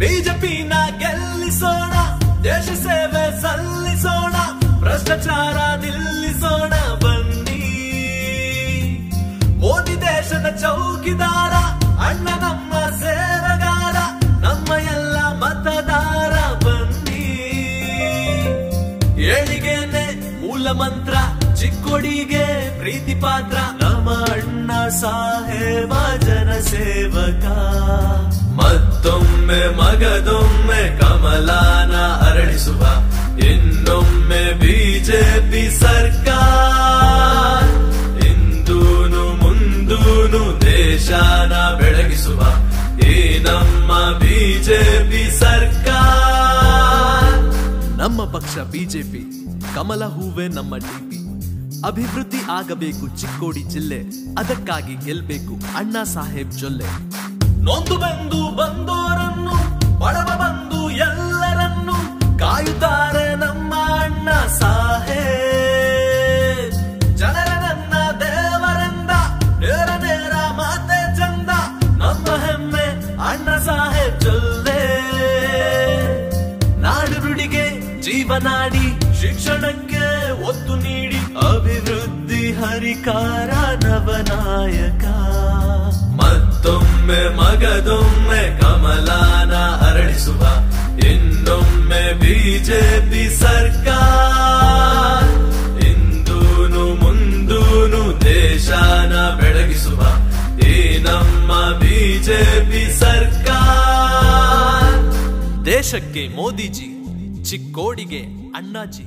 ಬಿಜೆಪಿನ ಗೆಲ್ಲಿಸೋಣ, ದೇಶ ಸೇವೆ ಸಲ್ಲಿಸೋಣ, ಭ್ರಷ್ಟಾಚಾರ ನಿಲ್ಲಿಸೋಣ, ಬನ್ನಿ. ಮೋದಿ ದೇಶದ ಚೌಕಿದಾರ, ಅಣ್ಣ ನಮ್ಮ ಸೇವೆಗಾರ ನಮ್ಮ ಎಲ್ಲ ಮತದಾರ, ಬನ್ನಿ. ಏಳಿಗೆನೆ ಮೂಲ ಮಂತ್ರ ಚಿಕ್ಕೊಡಿಗೆ ಪ್ರೀತಿ ಪಾತ್ರ, ನಮ್ಮ ಅಣ್ಣ ಸಾಹೇಬ ಜನ ಸೇವಕ ಮತ್ತೊಮ್ಮೆ ಮಗದೊಮ್ಮೆ ಕಮಲಾನ ಅರಳಿಸುವ, ಇನ್ನೊಮ್ಮೆ ಬಿಜೆಪಿ ಸರ್ಕಾರ. ಇಂದೂನು ಮುಂದೂನು ದೇಶಾನ ಬೆಳಗಿಸುವ, ಈ ನಮ್ಮ ಬಿಜೆಪಿ ಸರ್ಕಾರ. ನಮ್ಮ ಪಕ್ಷ ಬಿಜೆಪಿ, ಕಮಲ ಹೂವೆ ನಮ್ಮ ಡಿಪಿ. ಅಭಿವೃದ್ಧಿ ಆಗಬೇಕು ಚಿಕ್ಕೋಡಿ ಜಿಲ್ಲೆ, ಅದಕ್ಕಾಗಿ ಗೆಲ್ಬೇಕು ಅಣ್ಣಾ ಸಾಹೇಬ್ ಜೊಲ್ಲೆ. ನೊಂದು ಬೆಂದು ಜೀವನಾಡಿ ಶಿಕ್ಷಣಕ್ಕೆ ಒತ್ತು ನೀಡಿ ಅಭಿವೃದ್ಧಿ ಹರಿಕಾರ ನವನಾಯಕ. ಮತ್ತೊಮ್ಮೆ ಮಗದೊಮ್ಮೆ ಕಮಲಾನ ಅರಳಿಸುವ ಇನ್ನೊಮ್ಮೆ ಬಿಜೆಪಿ ಸರ್ಕಾರ. ಇಂದೂನು ಮುಂದೂನು ದೇಶಾನ ಬೆಳಗಿಸುವ ಈ ನಮ್ಮ ಬಿಜೆಪಿ ಸರ್ಕಾರ. ದೇಶಕ್ಕೆ ಮೋದಿಜಿ ಚಿಕ್ಕೋಡಿಗೆ ಅಣ್ಣಾಜಿ.